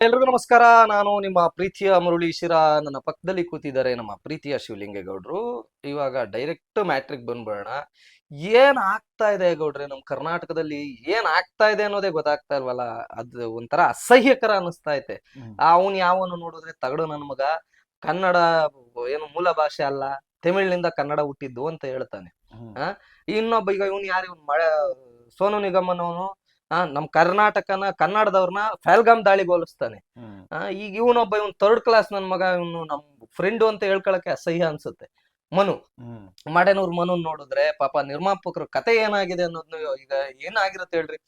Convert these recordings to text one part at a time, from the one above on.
ಎಲ್ರಿಗೂ ನಮಸ್ಕಾರ. ನಾನು ನಿಮ್ಮ ಪ್ರೀತಿಯ ಮುರುಳೀಶಿರ ಶಿರಾ. ನನ್ನ ಪಕ್ಕದಲ್ಲಿ ಕೂತಿದ್ದಾರೆ ನಮ್ಮ ಪ್ರೀತಿಯ ಶಿವಲಿಂಗೇಗೌಡರು. ಇವಾಗ ಡೈರೆಕ್ಟ್ ಮ್ಯಾಟ್ರಿಕ್ ಬಂದ್ಬಿಡೋಣ. ಏನ್ ಆಗ್ತಾ ಇದೆ ಗೌಡ್ರೆ? ನಮ್ ಕರ್ನಾಟಕದಲ್ಲಿ ಏನ್ ಆಗ್ತಾ ಇದೆ ಅನ್ನೋದೇ ಗೊತ್ತಾಗ್ತಾ ಇಲ್ವಲ್ಲ? ಅದು ಒಂಥರ ಅಸಹ್ಯಕರ ಅನಿಸ್ತಾ ಐತೆ. ಅವನ್ ಯಾವನು ನೋಡಿದ್ರೆ ತಗಡು ನನ್ ಮಗ. ಕನ್ನಡ ಏನು ಮೂಲ ಭಾಷೆ ಅಲ್ಲ. ತಮಿಳಿನಿಂದ ಕನ್ನಡ ಹುಟ್ಟಿದ್ದು ಅಂತ ಹೇಳ್ತಾನೆ. ಹ ಇನ್ನೊಬ್ಬ ಈಗ ಇವನ್ ಯಾರು? ಇವನ್ ಮಳೆ ಸೋನು ನಿಗಮ್ ನಮ್ ಕರ್ನಾಟಕನ ಕನ್ನಡದವ್ರನ್ನ ಫೆಲ್ಗಾಮ್ ದಾಳಿ ಹೋಲಿಸ್ತಾನೆ ಈಗ ಇವನೊಬ್ಬ ಇವನ್ ಥರ್ಡ್ ಕ್ಲಾಸ್ ನನ್ ಮಗ ಇವನು ನಮ್ ಫ್ರೆಂಡು ಅಂತ ಹೇಳ್ಕೊಳಕ್ಕೆ ಅಸಹ್ಯ ಅನ್ಸುತ್ತೆ. ಮನು. ಮಾಡೇನವ್ರ ಮನು ನೋಡಿದ್ರೆ ಪಾಪ ನಿರ್ಮಾಪಕರು ಕತೆ ಏನಾಗಿದೆ ಅನ್ನೋದ್ನ ಈಗ ಏನಾಗಿರುತ್ತೆ ಹೇಳ್ರಿ.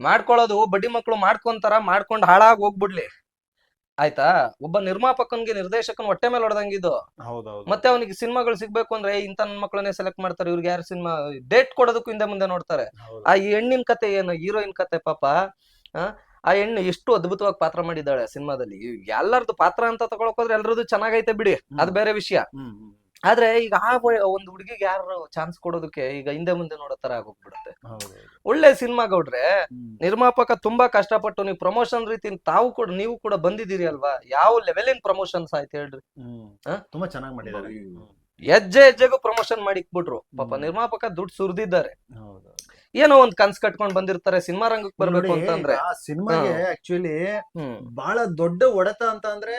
ಮಾಡ್ಕೊಳ್ಳೋದು ಬಡ್ಡಿ ಮಕ್ಕಳು ಮಾಡ್ಕೊಂತಾರ ಮಾಡ್ಕೊಂಡ್ ಹಾಳಾಗಿ ಹೋಗ್ಬಿಡ್ಲಿ. ಆಯ್ತಾ? ಒಬ್ಬ ನಿರ್ಮಾಪಕನ್ಗೆ ನಿರ್ದೇಶಕನ್ ಹೊಟ್ಟೆ ಮೇಲೆ ಹೊಡೆದಂಗಿದ್ದು ಹೌದೌದು. ಮತ್ತೆ ಅವನಿಗೆ ಸಿನಿಮಾಗಳು ಸಿಗ್ಬೇಕು ಅಂದ್ರೆ ಇಂತ ನನ್ ಮಕ್ಕಳನ್ನೇ ಸೆಲೆಕ್ಟ್ ಮಾಡ್ತಾರೆ ಇವ್ರಿಗೆ ಯಾರು ಸಿನಿಮಾ ಡೇಟ್ ಕೊಡೋದಕ್ಕೂ ಹಿಂದೆ ಮುಂದೆ ನೋಡ್ತಾರೆ. ಆ ಹೆಣ್ಣಿನ ಕತೆ ಏನು? ಹೀರೋಯಿನ್ ಕತೆ ಪಾಪ. ಆ ಆ ಹೆಣ್ಣು ಎಷ್ಟು ಅದ್ಭುತವಾಗಿ ಪಾತ್ರ ಮಾಡಿದ್ದಾಳೆ ಸಿನಿಮಾದಲ್ಲಿ. ಎಲ್ಲರದು ಪಾತ್ರ ಅಂತ ತಗೊಳಕ್ ಹೋದ್ರೆ ಎಲ್ರದ್ದು ಚೆನ್ನಾಗೈತೆ ಬಿಡಿ. ಅದ್ ಬೇರೆ ವಿಷಯ. ಆದ್ರೆ ಈಗ ಆ ಒಂದು ಹುಡುಗಿಗೆ ಯಾರು ಚಾನ್ಸ್ ಕೊಡೋದಕ್ಕೆ ಈಗ ಹಿಂದೆ ಮುಂದೆ ನೋಡೋ ತರ ಆಗೋಗ್ಬಿಡುತ್ತೆ. ಒಳ್ಳೆ ಸಿನಿಮಾ ಗೌಡ್ರೆ. ನಿರ್ಮಾಪಕ ತುಂಬಾ ಕಷ್ಟಪಟ್ಟು ನೀವು ಪ್ರಮೋಷನ್ ರೀತಿ ತಾವು ಕೂಡ ನೀವು ಕೂಡ ಬಂದಿದ್ದೀರಿ ಅಲ್ವಾ? ಯಾವ ಲೆವೆಲಿನ ಪ್ರಮೋಷನ್ಸ್ ಆಯ್ತು ಹೇಳ್ರಿ? ತುಂಬಾ ಚೆನ್ನಾಗಿ ಮಾಡಿದ್ದಾರೆ. ಹೆಜ್ಜೆ ಹೆಜ್ಜೆಗೂ ಪ್ರಮೋಷನ್ ಮಾಡಿಕ್ಬಿಟ್ರು ಪಾಪ ನಿರ್ಮಾಪಕ ದುಡ್ಡು ಸುರಿದಿದ್ದಾರೆ. ಏನೋ ಒಂದ್ ಕನ್ಸ್ ಕಟ್ಕೊಂಡ್ ಬಂದಿರ್ತಾರೆ ಸಿನಿಮಾ ರಂಗಕ್ಕೆ ಬರ್ಬೇಕು ಅಂತಂದ್ರೆ. ಆ ಸಿನಿಮಾಗೆ ಆಕ್ಚುಲಿ ಬಹಳ ದೊಡ್ಡ ಒಡೆತ ಅಂತ ಅಂದ್ರೆ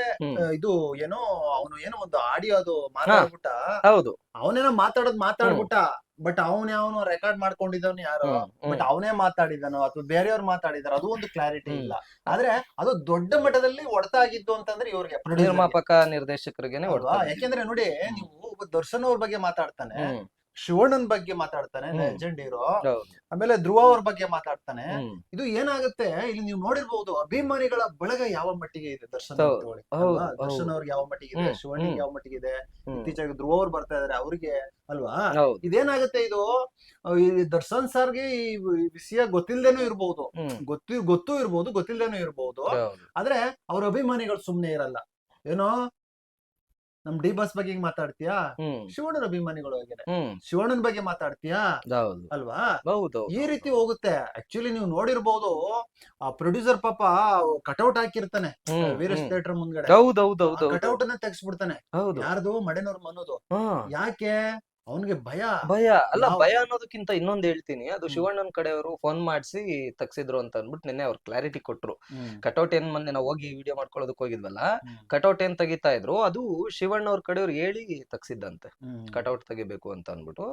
ಇದು ಏನೋ ಅವನು ಏನೋ ಒಂದು ಆಡಿಯೋ ಅದು ಮಾತಾಡ್ಬಿಟ್ಟ. ಹೌದು. ಅವನೇನೋ ಮಾತಾಡೋದ್ ಮಾತಾಡ್ಬಿಟ್ಟ. ಬಟ್ ಅವನ್ ಯಾವನೋ ರೆಕಾರ್ಡ್ ಮಾಡ್ಕೊಂಡಿದ್ದವನು ಯಾರು. ಬಟ್ ಅವನೇ ಮಾತಾಡಿದನೋ ಅಥವಾ ಬೇರೆಯವ್ರು ಮಾತಾಡಿದಾರೆ ಅದು ಒಂದು ಕ್ಲಾರಿಟಿ ಇಲ್ಲ ಆದ್ರೆ ಅದು ದೊಡ್ಡ ಮಟ್ಟದಲ್ಲಿ ಹೊಡೆತ ಆಗಿದ್ದು ಅಂತಂದ್ರೆ ಇವ್ರಿಗೆ. ನಿರ್ಮಾಪಕ ನಿರ್ದೇಶಕರಿಗೆ. ಯಾಕೆಂದ್ರೆ ನೋಡಿ ನೀವು ಒಬ್ಬ ದರ್ಶನ್ ಅವ್ರ ಬಗ್ಗೆ ಮಾತಾಡ್ತಾನೆ ಶಿವಣ್ಣನ್ ಬಗ್ಗೆ ಮಾತಾಡ್ತಾನೆ ಹ್ಮ್. ಲೆಜೆಂಡ್ ಹೀರೋ ಹೌದು. ಆಮೇಲೆ ಧ್ರುವ ಅವ್ರ ಬಗ್ಗೆ ಮಾತಾಡ್ತಾನೆ. ಹ್ಮ್. ಇದು ಏನಾಗುತ್ತೆ ಇಲ್ಲಿ ನೀವು ನೋಡಿರ್ಬಹುದು ಅಭಿಮಾನಿಗಳ ಬಳಗ ಯಾವ ಮಟ್ಟಿಗೆ ಇದೆ ದರ್ಶನ್ ಹೌದು, ಅವ್ರ ತಗೊಳ್ಳಿ, ಹೌದು, ಅಲ್ವಾ? ದರ್ಶನ್ ಹೌದು. ಅವ್ರಿಗೆ ಯಾವ ಮಟ್ಟಿಗೆ ಇದೆ ಹ್ಮ್, ಶಿವಣ್ಣಿಗೆ ಹ್ಮ್. ಯಾವ ಮಟ್ಟಿಗೆ ಇದೆ ಹ್ಮ್. ಇತ್ತೀಚೆಗೆ ಧ್ರುವ ಅವ್ರು ಬರ್ತಾ ಇದಾರೆ ಅವ್ರಿಗೆ ಅಲ್ವಾ? ಹೌದು. ಇದೇನಾಗುತ್ತೆ ಇದು? ಅಹ್, ಈ ದರ್ಶನ್ ಸರ್ಗೆ ಈ ವಿಷಯ ಗೊತ್ತಿಲ್ದೇನೂ ಇರ್ಬಹುದು ಹ್ಮ್. ಗೊತ್ತಿ ಗೊತ್ತೂ ಇರ್ಬಹುದು ಗೊತ್ತಿಲ್ದೇನೂ ಇರ್ಬಹುದು ಹೌದು. ಆದ್ರೆ ಅವ್ರ ಅಭಿಮಾನಿಗಳು ಸುಮ್ನೆ ಇರಲ್ಲ. ಏನೋ ನಮ್ ಡಿ ಬಸ್ ಬಗ್ಗೆ ಮಾತಾಡ್ತೀಯಾ? ಶಿವಣ್ಣನ ಅಭಿಮಾನಿಗಳು ಹೋಗಿದೆ ಹ್ಮ್. ಶಿವಣ್ಣನ ಬಗ್ಗೆ ಮಾತಾಡ್ತೀಯಾ? ಹೌದು. ಅಲ್ವಾ? ಹೌದು ಈ ರೀತಿ ಹೋಗುತ್ತೆ. ಆಕ್ಚುಲಿ ನೀವು ನೋಡಿರ್ಬೋದು ಆ ಪ್ರೊಡ್ಯೂಸರ್ ಪಾಪ ಕಟೌಟ್ ಹಾಕಿರ್ತಾನೆ ಹ್ಮ್, ವೀರೇಶ್ ಹ್ಮ್. ಥಿಯೇಟರ್ ಮುಂದ್ಗಡೆ. ಹೌದು ಹೌದು ಹೌದು ಕಟೌಟ್ ಅನ್ನ ತೆಗ್ಸ್ಬಿಡ್ತಾನೆ. ಹೌದು. ಯಾರ್ದು? ಮಡೆನವ್ರ ಮನೋದು. ಹಾ. ಯಾಕೆ? ಅವನ್ಗೆ ಭಯ. ಭಯ. ಅಲ್ಲ ಭಯ ಅನ್ನೋದಕ್ಕಿಂತ ಇನ್ನೊಂದ್ ಹೇಳ್ತೀನಿ. ಅದು ಶಿವಣ್ಣನ ಶಿವಣ್ಣನ್ ಕಡೆಯವರು ಫೋನ್ ಮಾಡಿಸಿ ತಗ್ಸಿದ್ರು ಅಂತ ಅಂದ್ಬಿಟ್ಟು ನಿನ್ನೆ ಅವ್ರು ಕ್ಲಾರಿಟಿ ಕೊಟ್ರು. ಕಟೌಟ್ ಏನ್ ಮೊನ್ನೆ ನಾವು ಹೋಗಿ ವಿಡಿಯೋ ಮಾಡ್ಕೊಳ್ಳೋದಕ್ಕೆ ಹೋಗಿದ್ವಲ್ಲ ಕಟೌಟ್ ಏನ್ ತೆಗಿತಾ ಇದ್ರು ಅದು ಶಿವಣ್ಣ ಅವ್ರ ಕಡೆಯವ್ರು ಹೇಳಿ ತಗ್ಸಿದ್ದಂತೆ. ಕಟೌಟ್ ತೆಗಿಬೇಕು ಅಂತ ಅಂದ್ಬಿಟ್ಟು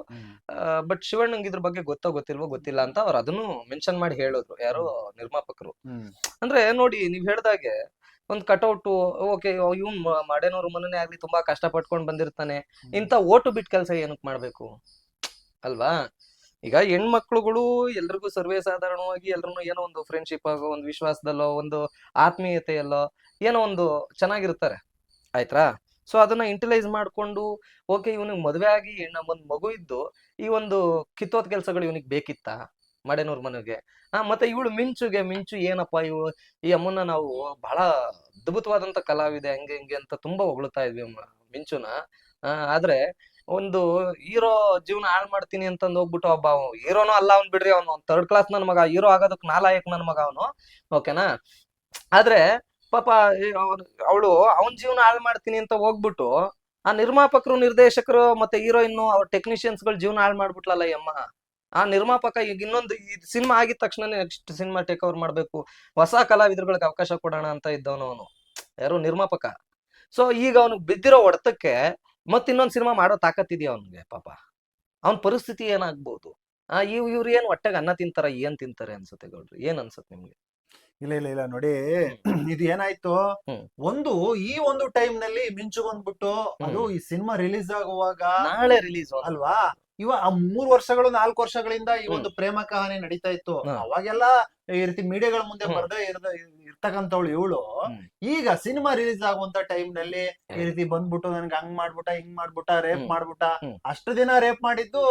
ಬಟ್ ಶಿವಣ್ಣಂಗ್ ಇದ್ರ ಬಗ್ಗೆ ಗೊತ್ತೋ ಗೊತ್ತಿಲ್ವೋ ಗೊತ್ತಿಲ್ಲ ಅಂತ ಅವ್ರು ಅದನ್ನು ಮೆನ್ಷನ್ ಮಾಡಿ ಹೇಳಿದ್ರು. ಯಾರು ನಿರ್ಮಾಪಕರು. ಅಂದ್ರೆ ನೋಡಿ ನೀವ್ ಹೇಳ್ದಾಗೆ ಒಂದ್ ಕಟೌಟು ಓಕೆ ಇವ್ನ್ ಮಾಡೇನವ್ರ ಮನನೇ ಆಗ್ಲಿ ತುಂಬಾ ಕಷ್ಟ ಪಟ್ಕೊಂಡ್ ಬಂದಿರ್ತಾನೆ ಇಂತ ಓಟು ಬಿಟ್ ಕೆಲಸ ಏನಕ್ ಮಾಡ್ಬೇಕು? ಅಲ್ವಾ? ಈಗ ಹೆಣ್ಮಕ್ಳುಗಳು ಎಲ್ರಿಗೂ ಸರ್ವೇ ಸಾಧಾರಣವಾಗಿ ಎಲ್ರು ಏನೋ ಒಂದು ಫ್ರೆಂಡ್ಶಿಪ್ ಆಗೋ ಒಂದು ವಿಶ್ವಾಸದಲ್ಲೋ ಒಂದು ಆತ್ಮೀಯತೆಯಲ್ಲೋ ಏನೋ ಒಂದು ಚೆನ್ನಾಗಿರ್ತಾರೆ. ಆಯ್ತಾ ಸೊ ಅದನ್ನ ಇಂಟಿಲೈಸ್ ಮಾಡ್ಕೊಂಡು ಓಕೆ ಇವನಿಗೆ ಮದುವೆ ಆಗಿ ನಮ್ಮ ಒಂದು ಮಗು ಇದ್ದು ಈ ಒಂದು ಕಿತ್ತೋದ್ ಕೆಲ್ಸಗಳು ಇವನಿಗೆ ಬೇಕಿತ್ತಾ? ಮಡೆನೂರ್ ಮನೆಗೆ. ಹಾ, ಮತ್ತೆ ಇವಳು ಮಿಂಚುಗೆ, ಮಿಂಚು ಏನಪ್ಪಾ ಇವಳು? ಈ ಅಮ್ಮನ ನಾವು ಬಹಳ ಅದ್ಭುತವಾದಂತ ಕಲಾವಿದೆ, ಹಂಗೆ ಹಿಂಗೆ ಅಂತ ತುಂಬಾ ಹೊಗಳ್ತಾ ಇದ್ವಿ ಅಮ್ಮ, ಮಿಂಚುನ. ಆದ್ರೆ ಒಂದು ಹೀರೋ ಜೀವನ ಹಾಳು ಮಾಡ್ತೀನಿ ಅಂತಂದು ಹೋಗ್ಬಿಟ್ಟು ಒಬ್ಬ ಹೀರೋನು ಅಲ್ಲ ಅವ್ನ್ ಬಿಡ್ರಿ ಅವ್ನು. ಥರ್ಡ್ ಕ್ಲಾಸ್ ನನ್ ಮಗ, ಹೀರೋ ಆಗೋದಕ್ ನಾಲಾಯಕ್ ನನ್ ಮಗ ಅವನು. ಓಕೆನಾ? ಆದ್ರೆ ಪಾಪ ಅವಳು ಅವನ್ ಜೀವನ ಹಾಳು ಮಾಡ್ತೀನಿ ಅಂತ ಹೋಗ್ಬಿಟ್ಟು ಆ ನಿರ್ಮಾಪಕರು, ನಿರ್ದೇಶಕರು ಮತ್ತೆ ಹೀರೋಯಿನ್ ಅವ್ರ ಟೆಕ್ನಿಷಿಯನ್ಸ್ಗಳು ಜೀವನ ಹಾಳು ಮಾಡ್ಬಿಟ್ಲಲ್ಲ ಈ ಅಮ್ಮ? ಆ ನಿರ್ಮಾಪಕ ಈಗ ಇನ್ನೊಂದು ಈ ಸಿನಿಮಾ ಆಗಿದ ತಕ್ಷಣ ನೆಕ್ಸ್ಟ್ ಸಿನಿಮಾ ಟೇಕ್ ಓವರ್ ಮಾಡ್ಬೇಕು. ಹೊಸ ಕಲಾವಿದರುಗಳಿಗೆ ಅವಕಾಶ ಕೊಡೋಣ ಅಂತ ಇದ್ದವನು ಅವನು. ಯಾರು? ನಿರ್ಮಾಪಕ. ಸೊ ಈಗ ಅವನಿಗೆ ಬಿದ್ದಿರೋ ಹೊಡೆತಕ್ಕೆ ಮತ್ತೆ ಇನ್ನೊಂದು ಸಿನಿಮಾ ಮಾಡೋ ತಾಕತ್ತಿದೆಯಾ ಅವನಿಗೆ? ಪಾಪ. ಅವನ ಪರಿಸ್ಥಿತಿ ಏನಾಗ್ಬೋದು? ಆ ಇವ್ ಇವ್ರು ಏನ್ ಹೊಟ್ಟೆಗೆ ಅನ್ನ ತಿಂತಾರ ಏನ್ ತಿಂತಾರೆ ಅನ್ಸುತ್ತೆ ಗೌಡ್ರಿ? ಏನ್ ಅನ್ಸುತ್ತೆ ನಿಮ್ಗೆ? ಇಲ್ಲ ಇಲ್ಲ ಇಲ್ಲ. ನೋಡಿ ಇದು ಏನಾಯ್ತು? ಒಂದು ಈ ಒಂದು ಟೈಮ್ನಲ್ಲಿ ಮಿಂಚು ಬಂದ್ಬಿಟ್ಟು ಅದು ಈ ಸಿನಿಮಾ ರಿಲೀಸ್ ಆಗುವಾಗ ನಾಳೆ ರಿಲೀಸ್ ಅಲ್ವಾ? ಇವ ಆ ಮೂರ್ ವರ್ಷಗಳು ನಾಲ್ಕು ವರ್ಷಗಳಿಂದ ಈ ಒಂದು ಪ್ರೇಮ ಕಹಾನಿ ನಡೀತಾ ಇತ್ತು. ಅವಾಗೆಲ್ಲ ಈ ರೀತಿ ಮೀಡಿಯಾಗಳ ಮುಂದೆ. ಬರ್ದೇ ಇರ್ದ ಇರ್ತಕ್ಕಂಥವಳು ಇವಳು. ಈಗ ಸಿನಿಮಾ ರಿಲೀಸ್ ಆಗುವಂತ ಟೈಮ್ನಲ್ಲಿ ಈ ರೀತಿ ಬಂದ್ಬಿಟ್ಟು ನನ್ಗೆ ಹಂಗ್ ಮಾಡ್ಬಿಟ್ಟ ಹಿಂಗ್ ಮಾಡ್ಬಿಟ್ಟ ರೇಪ್. ಮಾಡ್ಬಿಟ್ಟ ಅಷ್ಟು ದಿನ ರೇಪ್ ಮಾಡಿದ್ದು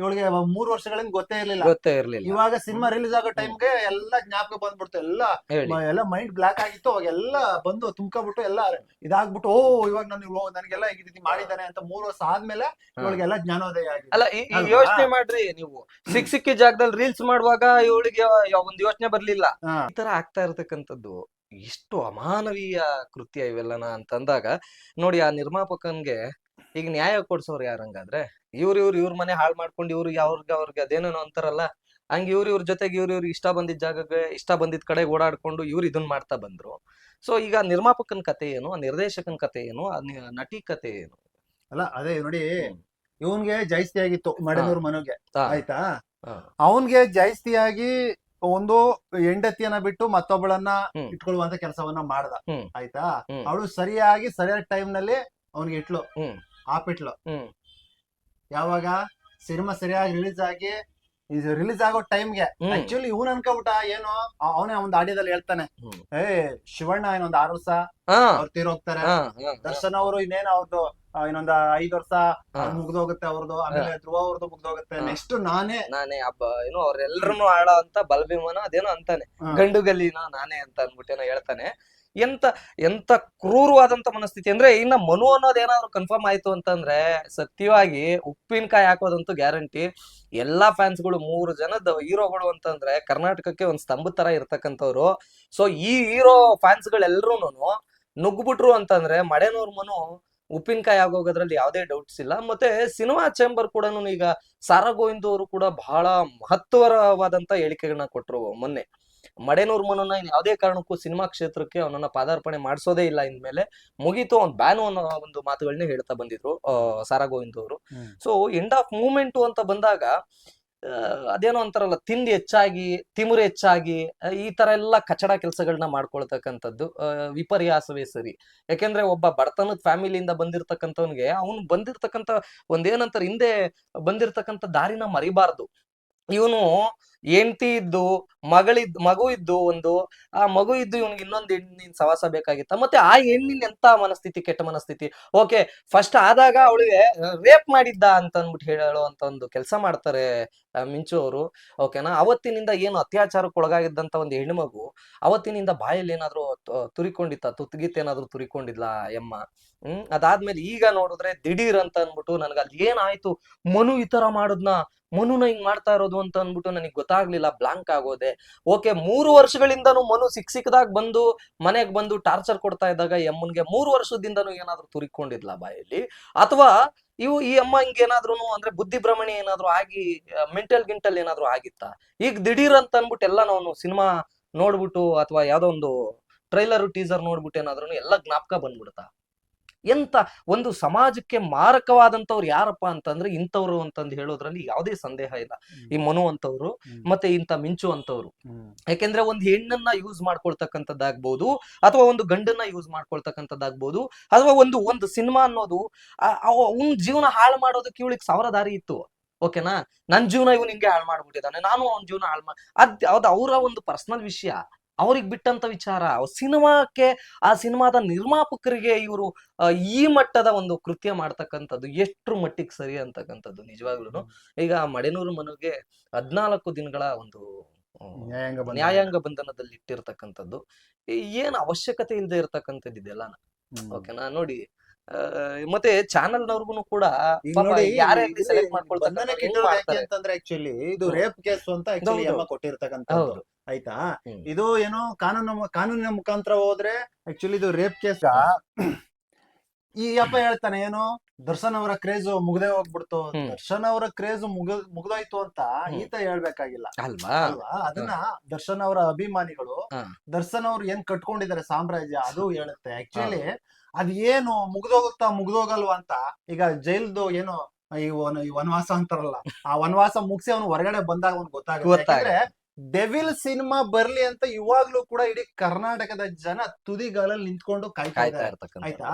ಇವಳಿಗೆ ಮೂರ್ ವರ್ಷಗಳಿಂದ ಗೊತ್ತೇ ಇರ್ಲಿಲ್ಲ. ಗೊತ್ತೇ ಇರ್ಲಿಲ್ಲ. ಇವಾಗ ಸಿನಿಮಾ ರಿಲೀಸ್ ಆಗೋ ಟೈಮ್ಗೆ ಎಲ್ಲ ಜ್ಞಾಪಕ ಬಂದ್ಬಿಡ್ತು. ಎಲ್ಲ ಎಲ್ಲ ಮೈಂಡ್ ಬ್ಲಾಕ್ ಆಗಿತ್ತು. ಅವಾಗ ಎಲ್ಲ ಬಂದು ತುಂಬ್ಕೊಬಿಟ್ಟು ಎಲ್ಲ ಇದಾಗ್ಬಿಟ್ಟು ಓ ಇವಾಗ ನಾನು ನನ್ಗೆಲ್ಲ ಈ ರೀತಿ ಮಾಡಿದ್ದಾನೆ ಅಂತ ಮೂರ್ ವರ್ಷ ಆದ್ಮೇಲೆ ಇವಳಿಗೆಲ್ಲ ಜ್ಞಾನೋದಯ ಆಗಿದೆ. ಅಲ್ಲ ಯೋಚನೆ ಮಾಡ್ರಿ ನೀವು. ಸಿಕ್ಕ ಸಿಕ್ಕಿ ಜಾಗದಲ್ಲಿ ರೀಲ್ಸ್ ಮಾಡುವಾಗ ಇವಳಿಗೆ ಒಂದ್ ಯೋಚನೆ ಬರ್ಲಿಲ್ಲ. ಈ ತರ ಆಗ್ತಾ ಇಷ್ಟು ಅಮಾನವೀಯ ಕೃತ್ಯ ಇವೆಲ್ಲನ ಅಂತಂದಾಗ ನೋಡಿ ಆ ನಿರ್ಮಾಪಕನ್ಗೆ ಈಗ ನ್ಯಾಯ ಕೊಡ್ಸೋರು ಯಾರಂಗಾದ್ರೆ ಇವ್ರು ಇವ್ರು ಇವ್ರ ಮನೆ ಹಾಳು ಮಾಡ್ಕೊಂಡು ಇವ್ರು ಅವ್ರಿಗೆ ಅವ್ರಿಗೆ ಅದೇನೇನೋ ಅಂತಾರಲ್ಲ ಹಂಗೆ ಇವ್ರ ಇವ್ರ ಜೊತೆಗೆ ಇವ್ರ ಇವ್ರಿಗೆ ಇಷ್ಟ ಬಂದಿದ್ದ ಜಾಗಕ್ಕೆ ಇಷ್ಟ ಬಂದಿದ್ದ ಕಡೆ ಓಡಾಡ್ಕೊಂಡು ಇವ್ರು ಇದನ್ನ ಮಾಡ್ತಾ ಬಂದ್ರು. ಸೊ ಈಗ ನಿರ್ಮಾಪಕನ ಕತೆ ಏನು ಆ ನಿರ್ದೇಶಕನ ಕತೆ ಏನು ಆ ನಟಿ ಕತೆ ಏನು? ಅಲ್ಲ ಅದೇ ನೋಡಿ. ಇವನ್ಗೆ ಜಾಸ್ತಿ ಆಗಿತ್ತು ಮಡನೂರ್ ಮನುಗೆ ಆಯ್ತಾ. ಅವನ್ಗೆ ಜಾಸ್ತಿಯಾಗಿ ಒಂದು ಹೆಂಡತಿಯನ್ನ ಬಿಟ್ಟು ಮತ್ತೊಬ್ಬಳನ್ನ ಹ್ಮ್. ಇಟ್ಕೊಳ್ಳುವಂತ ಕೆಲಸವನ್ನ ಮಾಡ್ದ ಹ್ಮ್. ಆಯ್ತಾ ಹ್ಮ್. ಅವಳು ಸರಿಯಾಗಿ ಸರಿಯಾದ ಟೈಮ್ನಲ್ಲಿ ಅವನ್ಗೆ ಇಟ್ಲು ಹ್ಮ್. ಆಪಿಟ್ಲು ಹ್ಮ್ ಯಾವಾಗ ಸಿನಿಮಾ ಸರಿಯಾಗಿ ರಿಲೀಸ್ ಆಗಿ ಇದು ರಿಲೀಸ್ ಆಗೋ ಟೈಮ್ಗೆ ಹ್ಮ್. ಆಕ್ಚುಲಿ ಇವನ್ ಅನ್ಕೋಬಿಟ್ಟ ಏನು ಅವನೇ ಒಂದ್ ಆಡಿಯೋದಲ್ಲಿ ಹೇಳ್ತಾನೆ ಹ್ಮ್. ಏ ಶಿವಣ್ಣ ಇನ್ನೊಂದ್ ಆರು ವರ್ಷ ಹಾ ಅವ್ರು ತೀರೋಗ್ತಾರೆ ಹಾ ಹಾ ದರ್ಶನ್ ಅವರು ಇನ್ನೇನು ಅವ್ರದ್ದು ಇನ್ನೊಂದ್ ಐದ್ ವರ್ಷ. ಮುಗ್ದೋಗುತ್ತೆ ಅವ್ರದ್ದು ಆಮೇಲೆ ಧ್ರುವ ಅವ್ರದ್ದು ಮುಗ್ದೋಗುತ್ತೆ. ನೆಕ್ಸ್ಟ್ ನಾನೇ ನಾನೇ ಹಬ್ಬ ಏನು ಅವ್ರೆಲ್ಲರೂ ಆಡೋ ಅಂತ ಬಲಭೀಮನ ಅದೇನೋ ಅಂತಾನೆ ಹಾ. ಗಂಡು ಗಲ್ಲಿನ ನಾನೇ ಅಂತ ಅನ್ಬಿಟ್ಟೇನೋ ಹೇಳ್ತಾನೆ ಎಂತ ಎಂತ ಕ್ರೂರವಾದಂತ ಮನಸ್ಥಿತಿ ಅಂದ್ರೆ ಇನ್ನ ಮನು ಅನ್ನೋದು ಏನಾದ್ರು ಕನ್ಫರ್ಮ್ ಆಯ್ತು ಅಂತಂದ್ರೆ ಸತ್ಯವಾಗಿ ಉಪ್ಪಿನಕಾಯಿ ಹಾಕೋದಂತೂ ಗ್ಯಾರಂಟಿ ಎಲ್ಲಾ ಫ್ಯಾನ್ಸ್ಗಳು ಮೂರು ಜನದ ಹೀರೋಗಳು ಅಂತಂದ್ರೆ ಕರ್ನಾಟಕಕ್ಕೆ ಒಂದ್ ಸ್ತಂಭ ತರ ಇರ್ತಕ್ಕಂಥವ್ರು ಸೊ ಈ ಹೀರೋ ಫ್ಯಾನ್ಸ್ಗಳೆಲ್ರೂ ನುಗ್ಬಿಟ್ರು ಅಂತಂದ್ರೆ ಮಡೆನೂರ್ ಮನು ಉಪ್ಪಿನಕಾಯಿ ಆಗೋಗೋದ್ರಲ್ಲಿ ಯಾವುದೇ ಡೌಟ್ಸ್ ಇಲ್ಲ. ಮತ್ತೆ ಸಿನಿಮಾ ಚೇಂಬರ್ ಕೂಡ ಈಗ ಸಾರಾ ಗೋವಿಂದ್ ಅವರು ಕೂಡ ಬಹಳ ಮಹತ್ವರವಾದಂತ ಹೇಳಿಕೆಗಳನ್ನ ಕೊಟ್ಟರು ಮೊನ್ನೆ. ಮಡೇನೂರ್ ಇನ್ ಯಾವುದೇ ಕಾರಣಕ್ಕೂ ಸಿನಿಮಾ ಕ್ಷೇತ್ರಕ್ಕೆ ಅವನನ್ನ ಪಾದಾರ್ಪಣೆ ಮಾಡಿಸೋದೇ ಇಲ್ಲ ಇನ್ಮೇಲೆ ಮುಗೀತು ಅವ್ನ್ ಬ್ಯಾನು ಅನ್ನೋ ಒಂದು ಮಾತುಗಳನ್ನೇ ಹೇಳ್ತಾ ಬಂದಿದ್ರು ಸಾರಾ ಗೋವಿಂದ್ ಅವರು. ಸೊ ಎಂಡ್ ಆಫ್ ಮೂಮೆಂಟ್ ಅಂತ ಬಂದಾಗ ಅದೇನೋ ಅಂತಾರಲ್ಲ, ತಿಂಡಿ ಹೆಚ್ಚಾಗಿ, ತಿಮುರು ಹೆಚ್ಚಾಗಿ ಈ ತರ ಎಲ್ಲ ಕಚಡ ಕೆಲಸಗಳನ್ನ ಮಾಡ್ಕೊಳ್ತಕ್ಕಂಥದ್ದು ವಿಪರ್ಯಾಸವೇ ಸರಿ. ಯಾಕೆಂದ್ರೆ ಒಬ್ಬ ಬಡತನದ ಫ್ಯಾಮಿಲಿಯಿಂದ ಬಂದಿರತಕ್ಕಂಥವ್ನಿಗೆ, ಅವನು ಬಂದಿರತಕ್ಕಂಥ ಒಂದೇನಂತಾರೆ ಹಿಂದೆ ಬಂದಿರತಕ್ಕಂಥ ದಾರಿನ ಮರಿಬಾರ್ದು. ಇವನು ಹೆಂಡತಿ ಇದ್ದು, ಮಗಳಿದ್, ಮಗು ಇದ್ದು ಒಂದು, ಆ ಮಗು ಇದ್ದು ಇವನಿಗೆ ಇನ್ನೊಂದು ಹೆಣ್ಣಿನ ಸವಾಸ ಬೇಕಾಗಿತ್ತ? ಮತ್ತೆ ಆ ಹೆಣ್ಣಿನ ಎಂತ ಮನಸ್ಥಿತಿ, ಕೆಟ್ಟ ಮನಸ್ಥಿತಿ? ಓಕೆ ಫಸ್ಟ್ ಆದಾಗ ಅವಳಿಗೆ ರೇಪ್ ಮಾಡಿದ್ದ ಅಂತ ಅಂದ್ಬಿಟ್ಟು ಹೇಳೋ ಅಂತ ಒಂದು ಕೆಲಸ ಮಾಡ್ತಾರೆ ಮಿಂಚು ಅವರು. ಓಕೆನಾ ಅವತ್ತಿನಿಂದ ಏನು ಅತ್ಯಾಚಾರಕ್ಕೆ ಒಳಗಾಗಿದ್ದಂತ ಒಂದು ಹೆಣ್ಮಗು ಅವತ್ತಿನಿಂದ ಬಾಯಲ್ಲಿ ಏನಾದ್ರು ತುರಿಕೊಂಡಿತ್ತ? ತುತ್ತಿಗಿತ್ ಏನಾದ್ರು ತುರಿಕೊಂಡಿಲ್ಲ ಎಮ್ಮ? ಹ್ಮ್, ಅದಾದ್ಮೇಲೆ ಈಗ ನೋಡಿದ್ರೆ ದಿಢೀರ್ ಅಂತ ಅಂದ್ಬಿಟ್ಟು ನನಗೆ ಅಲ್ಲಿ ಏನಾಯ್ತು? ಮನು ಈ ತರ ಮಾಡುದ್ನ? ಮನುನ ಹಿಂಗ್ ಮಾಡ್ತಾ ಇರೋದು ಅಂತ ಅಂದ್ಬಿಟ್ಟು ನನಗೆ ಗೊತ್ತಾಗ್ಲಿಲ್ಲ ಬ್ಲಾಂಕ್ ಆಗೋದೆ. ಓಕೆ ಮೂರು ವರ್ಷಗಳಿಂದನು ಮನು ಸಿಕ್ ಸಿಕ್ಕದಾಗ ಬಂದು, ಮನೆಗ್ ಬಂದು ಟಾರ್ಚರ್ ಕೊಡ್ತಾ ಇದ್ದಾಗ ಯಮ್ಮನ್ಗೆ ಮೂರು ವರ್ಷದಿಂದನು ಏನಾದ್ರು ತುರಿಕೊಂಡಿದ್ಲ ಬಾಯಲ್ಲಿ? ಅಥವಾ ಇವು ಈ ಅಮ್ಮ ಹಿಂಗೇನಾದ್ರು ಅಂದ್ರೆ ಬುದ್ಧಿ ಭ್ರಮಣೆ ಏನಾದ್ರು ಆಗಿ ಮೆಂಟಲ್ ಗಿಂಟಲ್ ಏನಾದ್ರು ಆಗಿತ್ತಾ? ಈಗ ದಿಢೀರ್ ಅಂತ ಅನ್ಬಿಟ್ಟು ಎಲ್ಲ ನಾವು ಸಿನಿಮಾ ನೋಡ್ಬಿಟ್ಟು ಅಥವಾ ಯಾವ್ದೋ ಒಂದು ಟ್ರೈಲರ್ ಟೀಸರ್ ನೋಡ್ಬಿಟ್ಟು ಏನಾದ್ರು ಎಲ್ಲ ಜ್ಞಾಪಕ ಬಂದ್ಬಿಡ್ತಾ? ಎಂತ ಒಂದು ಸಮಾಜಕ್ಕೆ ಮಾರಕವಾದಂತವ್ರು ಯಾರಪ್ಪ ಅಂತಂದ್ರೆ ಇಂಥವ್ರು ಅಂತಂದು ಹೇಳೋದ್ರಲ್ಲಿ ಯಾವುದೇ ಸಂದೇಹ ಇಲ್ಲ. ಈ ಮನು ಅಂತವ್ರು ಮತ್ತೆ ಇಂಥ ಮಿಂಚು ಅಂತವ್ರು. ಯಾಕೆಂದ್ರೆ ಒಂದು ಹೆಣ್ಣನ್ನ ಯೂಸ್ ಮಾಡ್ಕೊಳ್ತಕ್ಕಂಥದ್ದಾಗ್ಬೋದು ಅಥವಾ ಒಂದು ಗಂಡನ್ನ ಯೂಸ್ ಮಾಡ್ಕೊಳ್ತಕ್ಕಂಥದ್ದಾಗ್ಬೋದು ಅಥವಾ ಒಂದು ಒಂದು ಸಿನಿಮಾ ಅನ್ನೋದು ಅವ್ನ ಜೀವನ ಹಾಳು ಮಾಡೋದಕ್ಕೆ ಇವಳಿಗೆ ಸಾವಿರ ದಾರಿ ಇತ್ತು. ಓಕೆನಾ ನನ್ ಜೀವನ ಇವನು ಹಿಂಗೆ ಹಾಳು ಮಾಡ್ಬಿಟ್ಟಿದ್ದಾನೆ. ನಾನು ಅವನ ಜೀವನ ಹಾಳು ಮಾಡಿ ಅದ್ ಅದು ಅವರ ಒಂದು ಪರ್ಸನಲ್ ವಿಷಯ. ಅವ್ರಿಗೆ ಬಿಟ್ಟಂತ ವಿಚಾರ. ಸಿನಿಮಾಕ್ಕೆ ಆ ಸಿನಿಮಾದ ನಿರ್ಮಾಪಕರಿಗೆ ಇವರು ಈ ಮಟ್ಟದ ಒಂದು ಕೃತ್ಯ ಮಾಡ್ತಕ್ಕಂಥದ್ದು ಎಷ್ಟ್ರ ಮಟ್ಟಿಗೆ ಸರಿ ಅಂತಕ್ಕಂಥದ್ದು ನಿಜವಾಗ್ಲೂ ಈಗ ಮಡೆನೂರು ಮನುಗೆ ಹದ್ನಾಲ್ಕು ದಿನಗಳ ಒಂದು ನ್ಯಾಯಾಂಗ. ನ್ಯಾಯಾಂಗ ಬಂಧನದಲ್ಲಿ ಇಟ್ಟಿರ್ತಕ್ಕಂಥದ್ದು. ಏನ್ ಅವಶ್ಯಕತೆ ಇಲ್ಲದೆ ಇರ್ತಕ್ಕಂಥದ್ದು ಇದೆಲ್ಲ ಓಕೆನಾ ನೋಡಿ ಮತ್ತೆ ಚಾನೆಲ್ ನವ್ರಿಗೂ ಕೂಡ ಈಗ ನೋಡಿ ಯಾರೇ ಇಲ್ಲಿ ಸೆಲೆಕ್ಟ್ ಮಾಡ್ಕೊಳ್ತಾರೆ ಅಂತಂದ್ರೆ ಆಕ್ಚುಲಿ ಇದು. ರೇಪ್ ಕೇಸ್ ಅಂತ ಕೊಟ್ಟಿರ್ತಕ್ಕಂಥ. ಕೊಟ್ಟಿರ್ತಕ್ಕಂಥದ್ದು. ಆಯ್ತಾ. ಇದು ಏನೋ ಕಾನೂನು ಕಾನೂನಿನ ಮುಖಾಂತರ ಹೋದ್ರೆ ಆಕ್ಚುಲಿ ಇದು ರೇಪ್ ಕೇಸ್ ಈ ಅಪ್ಪ ಹೇಳ್ತಾನೆ ಏನು ದರ್ಶನ್ ಅವರ ಕ್ರೇಜ್ ಮುಗ್ದೇ ಹೋಗ್ಬಿಡ್ತು. ದರ್ಶನ್ ಅವರ ಕ್ರೇಜ್ ಮುಗ ಮುಗ್ದೋಯ್ತು ಅಂತ ಈತ ಹೇಳ್ಬೇಕಾಗಿಲ್ಲ. ಅಲ್ವಾ? ಅದನ್ನ ದರ್ಶನ್ ಅವರ ಅಭಿಮಾನಿಗಳು ದರ್ಶನ್ ಅವ್ರು ಏನ್ ಕಟ್ಕೊಂಡಿದ್ದಾರೆ ಸಾಮ್ರಾಜ್ಯ ಅದು ಹೇಳುತ್ತೆ. ಆಕ್ಚುಲಿ ಅದ್ ಏನು ಮುಗ್ದೋಗುತ್ತಾ ಮುಗ್ದೋಗಲ್ವಾ ಅಂತ ಈಗ ಜೈಲ್ದು ಏನು ಈ ವನ ಈ ವನವಾಸ ಅಂತಾರಲ್ಲ ಆ ವನವಾಸ ಮುಗಿಸಿ ಅವನು ಹೊರಗಡೆ ಬಂದಾಗ ಅವ್ನ್ ಗೊತ್ತಾಗುತ್ತೆ. ಡೆವಿಲ್ ಸಿನಿಮಾ ಬರ್ಲಿ ಅಂತ ಇವಾಗ್ಲೂ ಕೂಡ ಇಡೀ ಕರ್ನಾಟಕದ ಜನ ತುದಿಗಾಲಲ್ಲಿ ನಿಂತ್ಕೊಂಡು ಕಾಯ್ತಾ ಆಯ್ತಾ?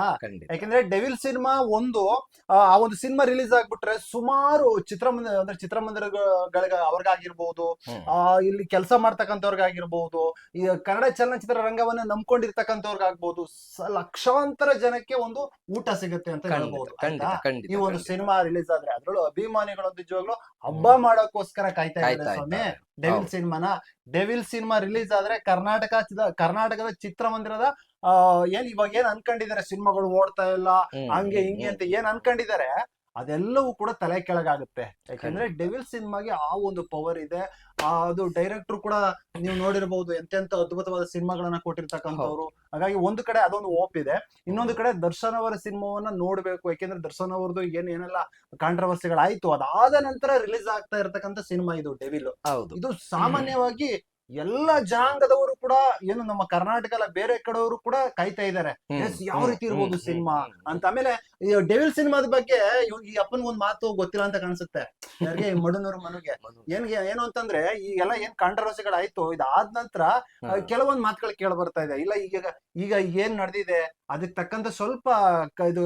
ಯಾಕಂದ್ರೆ ಡೆವಿಲ್ ಸಿನಿಮಾ ಒಂದು ಆ ಒಂದು ಸಿನಿಮಾ ರಿಲೀಸ್ ಆಗ್ಬಿಟ್ರೆ ಸುಮಾರು ಚಿತ್ರಮಂದಿರ ಅಂದ್ರೆ ಚಿತ್ರಮಂದಿರಗಳಿಗೆ ಅವ್ರಿಗಾಗಿರ್ಬಹುದು. ಆ ಇಲ್ಲಿ ಕೆಲಸ ಮಾಡ್ತಕ್ಕಂಥವ್ರಿಗಾಗಿರ್ಬಹುದು ಈ ಕನ್ನಡ ಚಲನಚಿತ್ರ ರಂಗವನ್ನ ನಂಬ್ಕೊಂಡಿರ್ತಕ್ಕಂಥವ್ರಿಗಾಗ್ಬಹುದು ಲಕ್ಷಾಂತರ ಜನಕ್ಕೆ ಒಂದು ಊಟ ಸಿಗುತ್ತೆ ಅಂತ ಹೇಳ್ಬೋದು. ಹೇಳ್ಬಹುದು ಈ ಒಂದು ಸಿನಿಮಾ ರಿಲೀಸ್ ಆದ್ರೆ ಅದ್ರಲ್ಲೂ ಅಭಿಮಾನಿಗಳು ನಿಜವಾಗ್ಲು ಹಬ್ಬ ಮಾಡೋಕೋಸ್ಕರ ಕಾಯ್ತಾ ಇದ್ದಾರೆ ಸ್ವಾಮಿ. ಇದ್ದಾರೆ. ಡೆವಿಲ್. ಸಿನಿಮಾನ ಡೆವಿಲ್ ಸಿನಿಮಾ ರಿಲೀಸ್ ಆದ್ರೆ ಕರ್ನಾಟಕ ಕರ್ನಾಟಕದ ಚಿತ್ರಮಂದಿರದ ಏನ್ ಇವಾಗ ಏನ್ ಅನ್ಕೊಂಡಿದ್ದಾರೆ ಸಿನಿಮಾಗಳು ಓಡ್ತಾ ಇಲ್ಲ ಹಂಗೆ ಹಿಂಗೆ ಅಂತ ಏನ್ ಅನ್ಕೊಂಡಿದ್ದಾರೆ ಅದೆಲ್ಲವೂ ಕೂಡ ತಲೆ ಕೆಳಗಾಗುತ್ತೆ. ಯಾಕಂದ್ರೆ ಡೆವಿಲ್ ಸಿನಿಮಾಗೆ ಆ ಒಂದು ಪವರ್ ಇದೆ. ಆ ಅದು ಡೈರೆಕ್ಟರ್ ಕೂಡ ನೀವು ನೋಡಿರಬಹುದು ಎಂತೆಂತ ಅದ್ಭುತವಾದ ಸಿನಿಮಾಗಳನ್ನ ಕೊಟ್ಟಿರ್ತಕ್ಕಂಥವ್ರು. ಹಾಗಾಗಿ ಒಂದು ಕಡೆ ಅದೊಂದು ಓಪ್ ಇದೆ. ಇನ್ನೊಂದು ಕಡೆ ದರ್ಶನ್ ಅವರ ಸಿನಿಮಾವನ್ನ ನೋಡ್ಬೇಕು. ಯಾಕೆಂದ್ರೆ ದರ್ಶನ್ ಅವರದು ಏನ್ ಏನೆಲ್ಲ ಕಾಂಟ್ರವರ್ಸಿಗಳಾಯ್ತು ಅದಾದ ನಂತರ ರಿಲೀಸ್ ಆಗ್ತಾ ಇರತಕ್ಕಂತ ಸಿನಿಮಾ ಇದು ಡೆವಿಲ್ ಹೌದು. ಇದು ಸಾಮಾನ್ಯವಾಗಿ ಎಲ್ಲ ಜನಾಂಗದವರು ಕೂಡ ಏನು ನಮ್ಮ ಕರ್ನಾಟಕ ಅಲ್ಲ ಬೇರೆ ಕಡೆಯವರು ಕೂಡ ಕಾಯ್ತಾ ಇದ್ದಾರೆ ಎಸ್ ಯಾವ ರೀತಿ ಇರ್ಬೋದು ಸಿನಿಮಾ. ಅಂತ. ಆಮೇಲೆ ಡೆವಿಲ್ ಸಿನಿಮಾದ ಬಗ್ಗೆ ಈ ಅಪ್ಪನ್ ಒಂದ್ ಮಾತು ಗೊತ್ತಿಲ್ಲ ಅಂತ ಕಾಣಿಸುತ್ತೆ. ಯಾರಿಗೆ? ಮಡನೂರು ಮನುಗೆ. ಏನ್ ಏನು ಅಂತಂದ್ರೆ ಈ ಎಲ್ಲ ಏನ್ ಕಾಂಟ್ರವರ್ಸಿಗಳಾಯ್ತು ಇದಾದ ನಂತರ. ಕೆಲವೊಂದ್ ಮಾತುಗಳು ಕೇಳ ಬರ್ತಾ ಇದೆ. ಇಲ್ಲ ಈಗ ಈಗ ಏನ್ ನಡೆದಿದೆ? ಅದಕ್ಕೆ ತಕ್ಕಂತ ಸ್ವಲ್ಪ ಇದು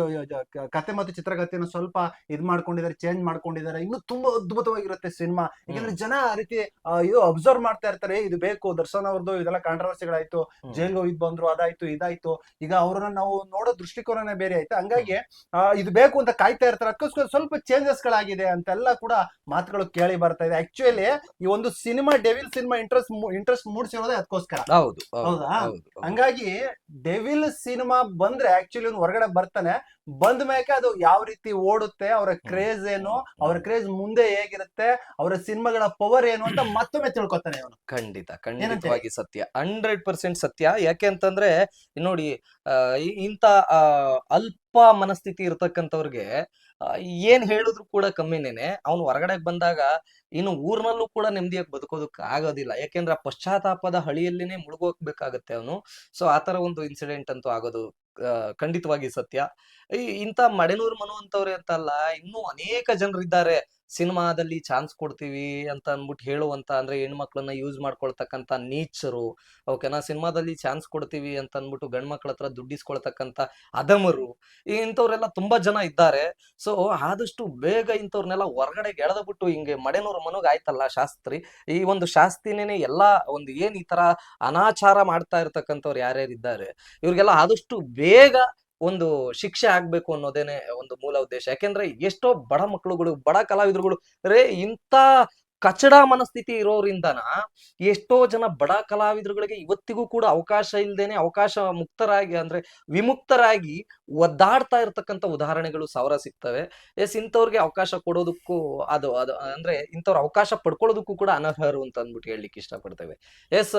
ಕತೆ ಮತ್ತು ಚಿತ್ರಕಥೆಯನ್ನು ಸ್ವಲ್ಪ ಇದ್ ಮಾಡ್ಕೊಂಡಿದ್ದಾರೆ ಚೇಂಜ್ ಮಾಡ್ಕೊಂಡಿದ್ದಾರೆ. ಇನ್ನು ತುಂಬಾ ಅದ್ಭುತವಾಗಿರುತ್ತೆ ಸಿನಿಮಾ ಯಾಕಂದ್ರೆ ಜನ ಆ ರೀತಿ ಇದು ಅಬ್ಸರ್ವ್ ಮಾಡ್ತಾ ಇರ್ತಾರೆ ಇದು ಬೇಕು ದರ್ಶನ್ ಅವ್ರದ್ದು ಇದೆಲ್ಲ ಕಾಂಟ್ರವರ್ಸಿಗಳಾಯ್ತು ಜೈಲ್ ಜೈಲ್ಗೆ ಹೋಗಿದ್ ಬಂದ್ರು ಅದಾಯ್ತು ಇದಾಯ್ತು ಈಗ ಅವ್ರನ್ನ ನಾವು ನೋಡೋ ದೃಷ್ಟಿಕೋನನೇ ಬೇರೆ ಆಯ್ತು. ಹಂಗಾಗಿ ಇದು ಬೇಕು ಅಂತ ಕಾಯ್ತಾ ಇರ್ತಾರೆ ಅದಕ್ಕೋಸ್ಕರ ಸ್ವಲ್ಪ ಚೇಂಜಸ್ ಗಳಾಗಿದೆ ಅಂತೆಲ್ಲ ಕೂಡ ಮಾತುಗಳು ಕೇಳಿ ಬರ್ತಾ ಇದೆ. ಆಕ್ಚುಲಿ ಈ ಒಂದು cinema devil cinema interest interest ಮೂಡಿಸಿರೋದೇ ಅದಕ್ಕೋಸ್ಕರ? ಹೌದು ಹೌದು. ಹಂಗಾಗಿ ಡೆವಿಲ್ ಸಿನಿಮಾ ಬಂದ್ರೆ ಆಕ್ಚುಲಿ ಅವ್ನು ಹೊರಗಡೆ ಬರ್ತಾನೆ ಬಂದ ಮೇಲೆ ಅದು ಯಾವ ರೀತಿ ಓಡುತ್ತೆ ಅವರ ಕ್ರೇಜ್ ಏನು ಅವರ ಕ್ರೇಜ್ ಮುಂದೆ ಹೇಗಿರುತ್ತೆ ಅವರ ಸಿನಿಮಾಗಳ ಪವರ್ ಏನು ಅಂತ ಮತ್ತೊಮ್ಮೆ ತಿಳ್ಕೊತಾನೆ ಅವನು ಖಂಡಿತ ಖಂಡಿತವಾಗಿ ಸತ್ಯ ಹಂಡ್ರೆಡ್ ಪರ್ಸೆಂಟ್ ಸತ್ಯ. ಯಾಕೆ ಅಂತಂದ್ರೆ ನೋಡಿ ಇಂತ ಅಲ್ಪ ಮನಸ್ಥಿತಿ ಇರ್ತಕ್ಕಂಥವ್ರಿಗೆ ಏನ್ ಹೇಳಿದ್ರು ಕೂಡ ಕಮ್ಮಿನೇನೆ. ಅವ್ನು ಹೊರಗಡೆ ಬಂದಾಗ ಇನ್ನು ಊರ್ನಲ್ಲೂ ಕೂಡ ನೆಮ್ಮದಿಯಾಗಿ ಬದುಕೋದಕ್ಕೆ ಆಗೋದಿಲ್ಲ. ಯಾಕೆಂದ್ರೆ ಆ ಪಶ್ಚಾತ್ತಾಪದ ಹಳಿಯಲ್ಲಿನೇ ಮುಳುಗೋಗ್ಬೇಕಾಗತ್ತೆ ಅವನು. ಸೊ ಆತರ ಒಂದು ಇನ್ಸಿಡೆಂಟ್ ಅಂತೂ ಆಗೋದು ಖಂಡಿತವಾಗಿ ಸತ್ಯ. ಈ ಇಂಥ ಮಡೆನೂರು ಮನು ಅಂತವ್ರೆ ಅಂತಲ್ಲ ಇನ್ನೂ ಅನೇಕ ಜನರಿದ್ದಾರೆ. ಸಿನಿಮಾದಲ್ಲಿ ಚಾನ್ಸ್ ಕೊಡ್ತೀವಿ ಅಂತ ಅಂದ್ಬಿಟ್ಟು ಹೇಳುವಂತ ಅಂದ್ರೆ ಹೆಣ್ಮಕ್ಳನ್ನ ಯೂಸ್ ಮಾಡ್ಕೊಳ್ತಕ್ಕಂತ ನೀಚರು, ಓಕೆನಾ? ಸಿನಿಮಾದಲ್ಲಿ ಚಾನ್ಸ್ ಕೊಡ್ತೀವಿ ಅಂತ ಅಂದ್ಬಿಟ್ಟು ಗಂಡ್ ಮಕ್ಳ ಹತ್ರ ದುಡ್ಡಿಸ್ಕೊಳ್ತಕ್ಕಂತ ಅದಮರು, ಇಂಥವ್ರೆಲ್ಲ ತುಂಬಾ ಜನ ಇದ್ದಾರೆ. ಸೊ ಆದಷ್ಟು ಬೇಗ ಇಂಥವ್ರನ್ನೆಲ್ಲ ಹೊರಗಡೆ ಎಳೆದ್ಬಿಟ್ಟು ಹಿಂಗೆ ಮಡೆನೂರ ಮನೋಗ್ ಆಯ್ತಲ್ಲ ಶಾಸ್ತ್ರಿ? ಈ ಒಂದು ಶಾಸ್ತ್ರಿನೇ ಎಲ್ಲಾ ಒಂದು ಏನ್ ಈ ತರ ಅನಾಚಾರ ಮಾಡ್ತಾ ಇರ್ತಕ್ಕಂಥವ್ರು ಯಾರ್ಯಾರು ಇದ್ದಾರೆ ಇವ್ರಿಗೆಲ್ಲ ಆದಷ್ಟು ಬೇಗ ಒಂದು ಶಿಕ್ಷೆ ಆಗ್ಬೇಕು ಅನ್ನೋದೇನೆ ಒಂದು ಮೂಲ ಉದ್ದೇಶ. ಯಾಕೆಂದ್ರೆ ಎಷ್ಟೋ ಬಡ ಮಕ್ಕಳುಗಳು ಬಡ ಕಲಾವಿದರುಗಳು, ರೇ ಇಂಥ ಕಚಡ ಮನಸ್ಥಿತಿ ಇರೋರಿಂದನ ಎಷ್ಟೋ ಜನ ಬಡ ಕಲಾವಿದರುಗಳಿಗೆ ಇವತ್ತಿಗೂ ಕೂಡ ಅವಕಾಶ ಇಲ್ಲದೇನೆ ಅವಕಾಶ ಮುಕ್ತರಾಗಿ ಅಂದ್ರೆ ವಿಮುಕ್ತರಾಗಿ ಒದ್ದಾಡ್ತಾ ಇರ್ತಕ್ಕಂಥ ಉದಾಹರಣೆಗಳು ಸಾವಿರ ಸಿಗ್ತವೆ. ಎಸ್, ಇಂಥವ್ರಿಗೆ ಅವಕಾಶ ಕೊಡೋದಕ್ಕೂ ಅದು ಅದು ಅಂದ್ರೆ ಇಂಥವ್ರ ಅವಕಾಶ ಪಡ್ಕೊಳ್ಳೋದಕ್ಕೂ ಕೂಡ ಅನರ್ಹರು ಅಂತ ಅಂದ್ಬಿಟ್ಟು ಹೇಳಲಿಕ್ಕೆ ಇಷ್ಟಪಡ್ತೇವೆ. ಎಸ್